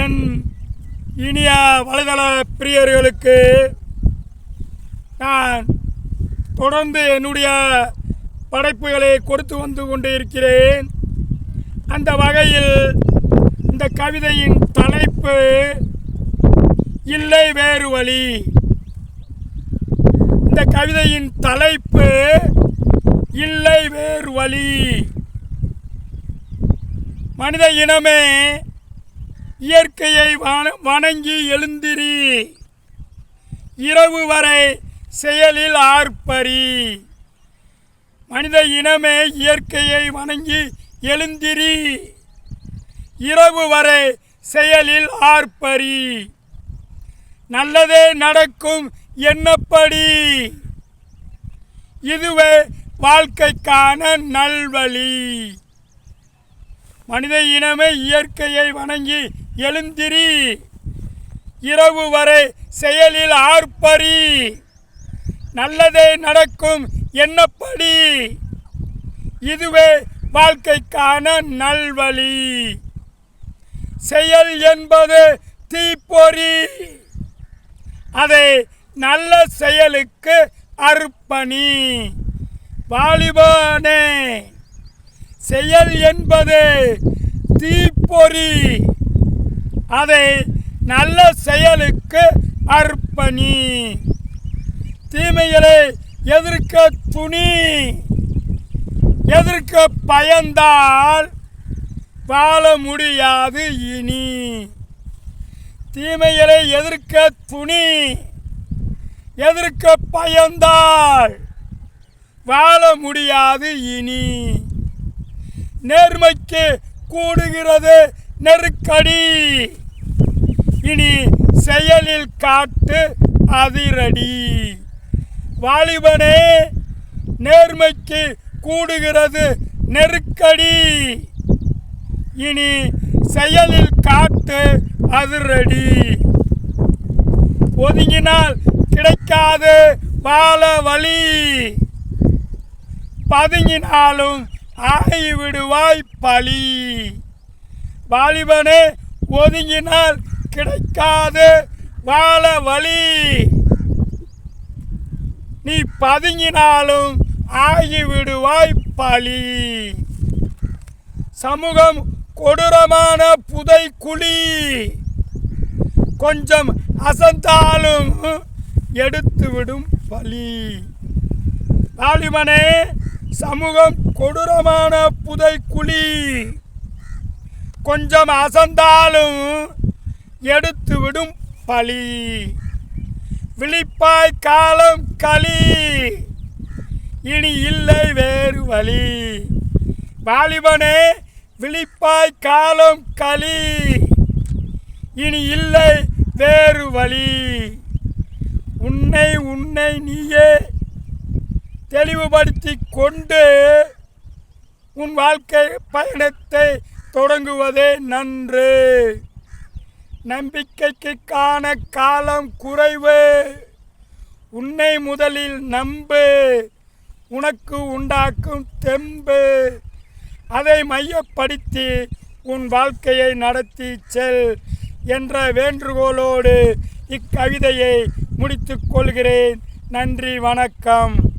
என் இனிய வலைதள பிரியர்களுக்கு நான் தொடர்ந்து என்னுடைய படைப்புகளை கொடுத்து வந்து கொண்டு இருக்கிறேன் அந்த வகையில் இந்த கவிதையின் தலைப்பு இல்லை வேறு வழி. இந்த கவிதையின் தலைப்பு இல்லை வேறு வழி. மனித இனமே இயற்கையை வண- வணங்கி எழுந்திரி. இரவு வரை செயலில் ஆர்ப்பரி. மனித இனமே இயற்கையை வணங்கி எழுந்திரி. இரவு வரை செயலில் ஆர்ப்பரி. நல்லதே நடக்கும் என்னப்படி? இதுவே வாழ்க்கைக்கான நல்வழி. மனித இனமே இயற்கையை வணங்கி எழுந்திரி. இரவு வரை செயலில் ஆர்ப்பரி. நல்லதே நடக்கும் என்னப்படி? இதுவே வாழ்க்கைக்கான நல்வழி. செயல் என்பது தீப்பொறி. அதை நல்ல செயலுக்கு அர்ப்பணி. வாலிபானே செயல் என்பது தீப்பொறி. அதை நல்ல செயலுக்கு அர்ப்பணி. தீமைகளை எதிர்க்க துணி. எதிர்க்க பயந்தால் வாழ முடியாது இனி. தீமைகளை எதிர்க்க துணி. எதிர்க்க பயந்தால் வாழ முடியாது இனி. நேர்மைக்கு கூடுகிறது நெருக்கடி. இனி செயலில் காட்டு அதிரடி. வாலிபனே நேர்மைக்கு கூடுகிறது நெருக்கடி. இனி செயலில் காட்டு அதிரடி. ஒதுங்கினால் கிடைக்காது வாழ வழி. பதுங்கினாலும் ஆகிவிடுவாய் பழி. வாலிபனே ஒதுங்கினால் கிடைக்காது. வாழ வழி. நீ பதுங்கினாலும் ஆகிவிடுவாய் பழி சமூகம் கொடூரமான புதை குழி கொஞ்சம் அசந்தாலும் எடுத்துவிடும் பழி. வாலிமனே சமூகம் கொடூரமான புதை குழி கொஞ்சம் அசந்தாலும் எடுத்துவிடும் பழி. விழிப்பாய் காலம் களி. இனி இல்லை வேறு வழி. வாலிபனே விழிப்பாய் காலம் களி. இனி இல்லை வேறு வழி. உன்னை உன்னை நீயே தெளிவுபடுத்தி கொண்டு உன் வாழ்க்கை பயணத்தை தொடங்குவதே நன்று. நம்பிக்கைக்கு காண காலம் குறைவு. உன்னை முதலில் நம்பு. உனக்கு உண்டாக்கும் தெம்பு. அதை மையப்படுத்தி உன் வாழ்க்கையை நடத்தி செல் என்ற வேண்டுகோளோடு இக்கவிதையை முடித்துக் கொள்கிறேன். நன்றி வணக்கம்.